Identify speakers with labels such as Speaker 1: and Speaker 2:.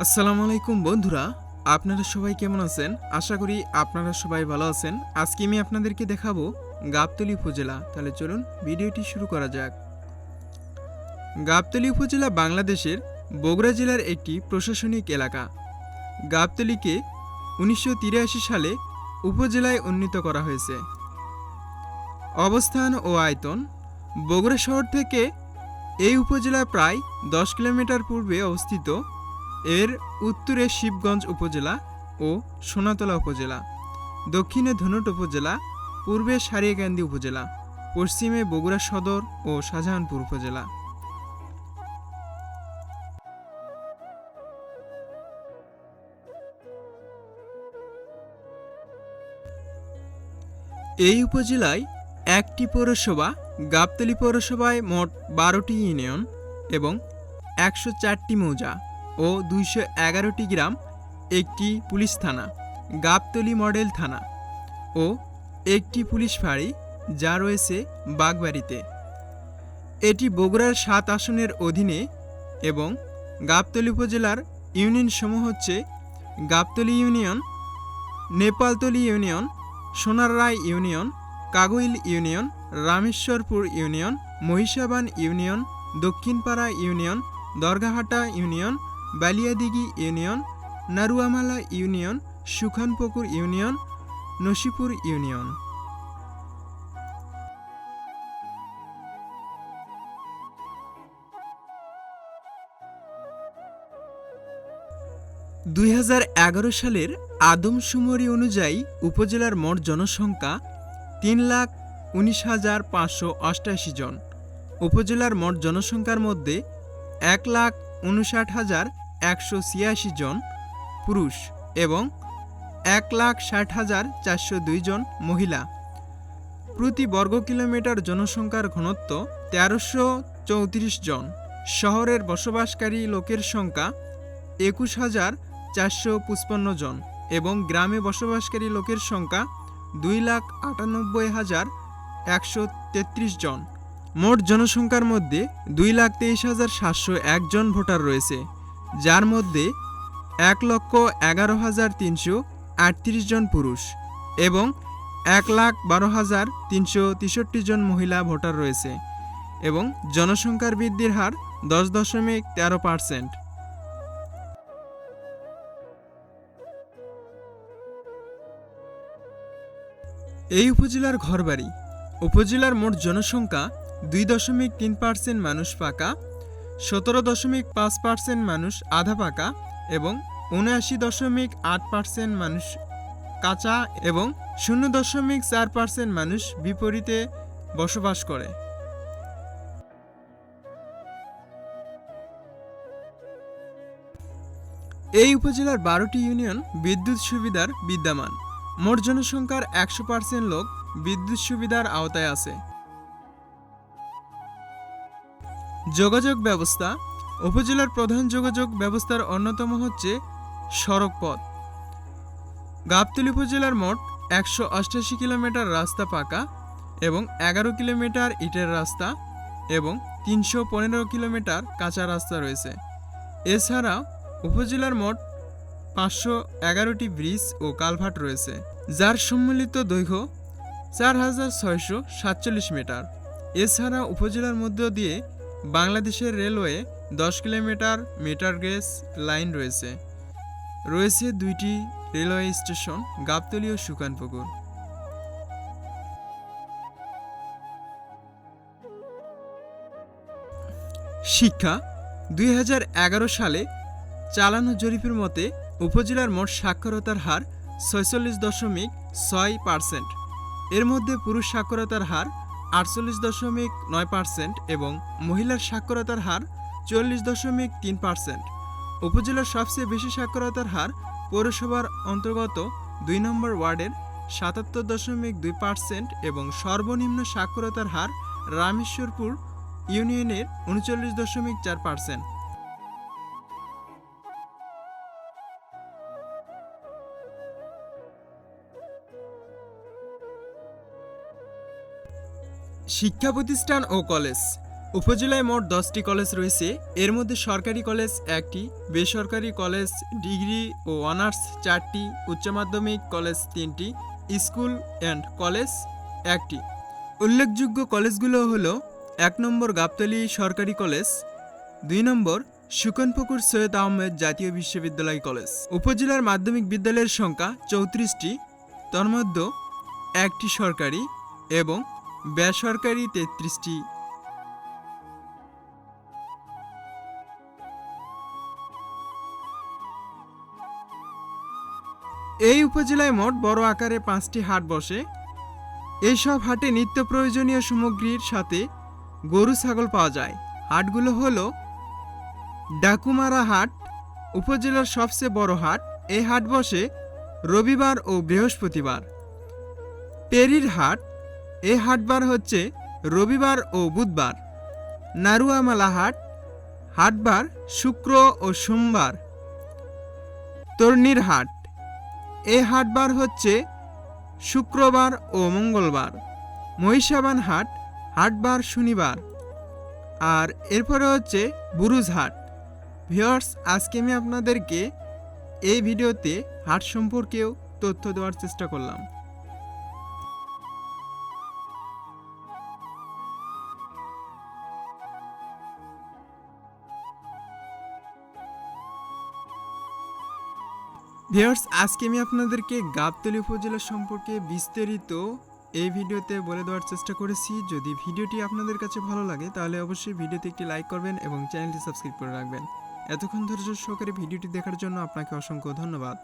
Speaker 1: আসসালামু আলাইকুম বন্ধুরা, আপনারা সবাই কেমন আছেন? আশা করি আপনারা সবাই ভালো আছেন। আজকে আমি আপনাদেরকে দেখাবো গাবতলী উপজেলা। তাহলে চলুন ভিডিওটি শুরু করা যাক। গাবতলী উপজেলা বাংলাদেশের বগুড়া জেলার একটি প্রশাসনিক এলাকা। গাবতলীকে উনিশশো তিরাশি সালে উপজেলায় উন্নীত করা হয়েছে। অবস্থান ও আয়তন, বগুড়া শহর থেকে এই উপজেলা প্রায় দশ কিলোমিটার পূর্বে অবস্থিত এর উত্তরে শিবগঞ্জ উপজেলা ও সোনাতলা উপজেলা, দক্ষিণে ধনুট উপজেলা, পূর্বে সারিয়াকান্দি উপজেলা, পশ্চিমে বগুড়া সদর ও শাহজাহানপুর উপজেলা। এই উপজেলায় একটি পৌরসভা, গাবতলী পৌরসভায় মোট বারোটি ইউনিয়ন এবং একশো চারটি মৌজা। ও দুইশো এগারোটি গ্রাম একটি পুলিশ থানা, গাবতলি মডেল থানা ও একটি পুলিশ ফাঁড়ি যা রয়েছে বাগবাড়িতে। এটি বগুড়ার সাত আসনের অধীনে এবং গাবতলি উপজেলার ইউনিয়ন সমূহ হচ্ছে Gabtali union, Nepaltali union, Sonarray union, Kaguil union, Rameshwarpur union, Mohishaban union, Dakshinpara union, Dargahata union Baliadighi union, Naruamala union, Sukhanpukur union, Nasipur union. দুই হাজার এগারো সালের আদমশুমারি অনুযায়ী উপজেলার মোট জনসংখ্যা তিন লাখ উনিশ হাজার পাঁচশো অষ্টাশি জন। উপজেলার মোট জনসংখ্যার মধ্যে এক লাখ উনষাট হাজার একশো ছিয়াশি জন পুরুষ এবং এক লাখ ষাট হাজার চারশো দুই জন মহিলা। প্রতি বর্গ কিলোমিটার জনসংখ্যার ঘনত্ব তেরোশো চৌত্রিশ জন। শহরের বসবাসকারী লোকের সংখ্যা একুশ হাজার চারশো পঁচপান্ন জন এবং গ্রামে বসবাসকারী লোকের সংখ্যা দুই লাখ আটানব্বই হাজার একশো তেত্রিশ জন। মোট জনসংখ্যার মধ্যে দুই লাখ তেইশ হাজার সাতশো একজন ভোটার রয়েছে। যার মধ্যে এক লক্ষ এগারো হাজার তিনশো আটত্রিশ জন পুরুষ এবং এক লাখ বারো হাজার তিনশো তেষট্টি জন মহিলা ভোটার রয়েছে এবং জনসংখ্যার বৃদ্ধির হার দশ দশমিক তেরো পার্সেন্ট। এই উপজেলার ঘরবাড়ি, উপজেলার মোট জনসংখ্যা দুই দশমিক তিন পার্সেন্ট মানুষ পাকা সতেরো দশমিক পাঁচ পার্সেন্ট মানুষ আধা পাকা এবং উনআশি দশমিক আট পার্সেন্ট মানুষ কাঁচা এবং শূন্য দশমিক চার পার্সেন্ট মানুষ বিপরীতে বসবাস করে। এই উপজেলার বারোটি ইউনিয়ন বিদ্যুৎ সুবিধার বিদ্যমান। মোট জনসংখ্যার একশো পার্সেন্ট লোক বিদ্যুৎ সুবিধার আওতায় আছে। যোগাযোগ ব্যবস্থা। উপজেলার প্রধান যোগাযোগ ব্যবস্থার অন্যতম হচ্ছে সড়ক পথ গাবতলী উপজেলার মোট একশো অষ্টাশি কিলোমিটার রাস্তা পাকা এবং এগারো কিলোমিটার ইটের রাস্তা এবং তিনশো পনেরো কিলোমিটার কাঁচা রাস্তা রয়েছে। এছাড়া উপজেলার মোট পাঁচশো এগারোটি ব্রিজ ও কালভার্ট রয়েছে, যার সম্মিলিত দৈর্ঘ্য চার হাজার ছয়শো সাতচল্লিশ মিটার। এছাড়া উপজেলার মধ্য দিয়ে বাংলাদেশের রেলওয়ে দশ কিলোমিটার মিটার গেজ লাইন রয়েছে। রয়েছে দুইটি রেলওয়ে স্টেশন, গাবতলী ও সুকানপুকুর। শিক্ষা, দুই হাজার এগারো সালে চালানো জরিপের মতে উপজেলার মোট সাক্ষরতার হার ছয়চল্লিশ দশমিক ছয় পার্সেন্ট। এর মধ্যে পুরুষ সাক্ষরতার হার আটচল্লিশ দশমিক নয় পার্সেন্ট এবং মহিলার সাক্ষরতার হার চল্লিশ দশমিক তিন পার্সেন্ট উপজেলার সবচেয়ে বেশি সাক্ষরতার হার পৌরসভার অন্তর্গত দুই নম্বর ওয়ার্ডের সাতাত্তর দশমিক দুই পার্সেন্ট এবং সর্বনিম্ন সাক্ষরতার হার রামেশ্বরপুর ইউনিয়নের উনচল্লিশ দশমিক চার পার্সেন্ট শিক্ষা প্রতিষ্ঠান ও কলেজ। উপজেলায় মোট দশটি কলেজ রয়েছে। এর মধ্যে সরকারি কলেজ একটি, বেসরকারি কলেজ ডিগ্রি ও অনার্স চারটি, উচ্চ মাধ্যমিক কলেজ তিনটি, স্কুল অ্যান্ড কলেজ একটি। উল্লেখযোগ্য কলেজগুলো হলো এক নম্বর গাবতলী সরকারি কলেজ, দুই নম্বর সুকনপুকুর সৈয়দ আহমেদ জাতীয় বিশ্ববিদ্যালয় কলেজ। উপজেলার মাধ্যমিক বিদ্যালয়ের সংখ্যা চৌত্রিশটি, তন্মধ্যে একটি সরকারি এবং বেসরকারি তেত্রিশটি। এই উপজেলায় মোট বড় আকারে পাঁচটি হাট বসে। এইসব হাটে নিত্য প্রয়োজনীয় সামগ্রীর সাথে গরু, ছাগল পাওয়া যায়। হাটগুলো হল ডাকুমারা হাট, উপজেলার সবচেয়ে বড় হাট। এই হাট বসে রবিবার ও বৃহস্পতিবার। পেরির হাট এই হাটবার হচ্ছে রবিবার ও বুধবার। নারুয়ামালা হাট হাটবার শুক্র ও সোমবার। তর্নির হাট এ হাটবার হচ্ছে শুক্রবার ও মঙ্গলবার। মহিষাবান হাট হাটবার শনিবার। আর এরপরে হচ্ছে বুরুজ হাট ভিওর্স আজকে আমি আপনাদেরকে এই ভিডিওতে হাট সম্পর্কেও তথ্য দেওয়ার চেষ্টা করলাম। ভিউয়ার্স, আজকে আমি আপনাদেরকে গাবতলী উপজেলা সম্পর্কে বিস্তারিত এই ভিডিওতে বলে দেওয়ার চেষ্টা করেছি। যদি ভিডিওটি আপনাদের কাছে ভালো লাগে, তাহলে অবশ্যই ভিডিওতে একটি লাইক করবেন এবং চ্যানেলটি সাবস্ক্রাইব করে রাখবেন। এতক্ষণ ধৈর্য সহকারে ভিডিওটি দেখার জন্য আপনাকে অসংখ্য ধন্যবাদ।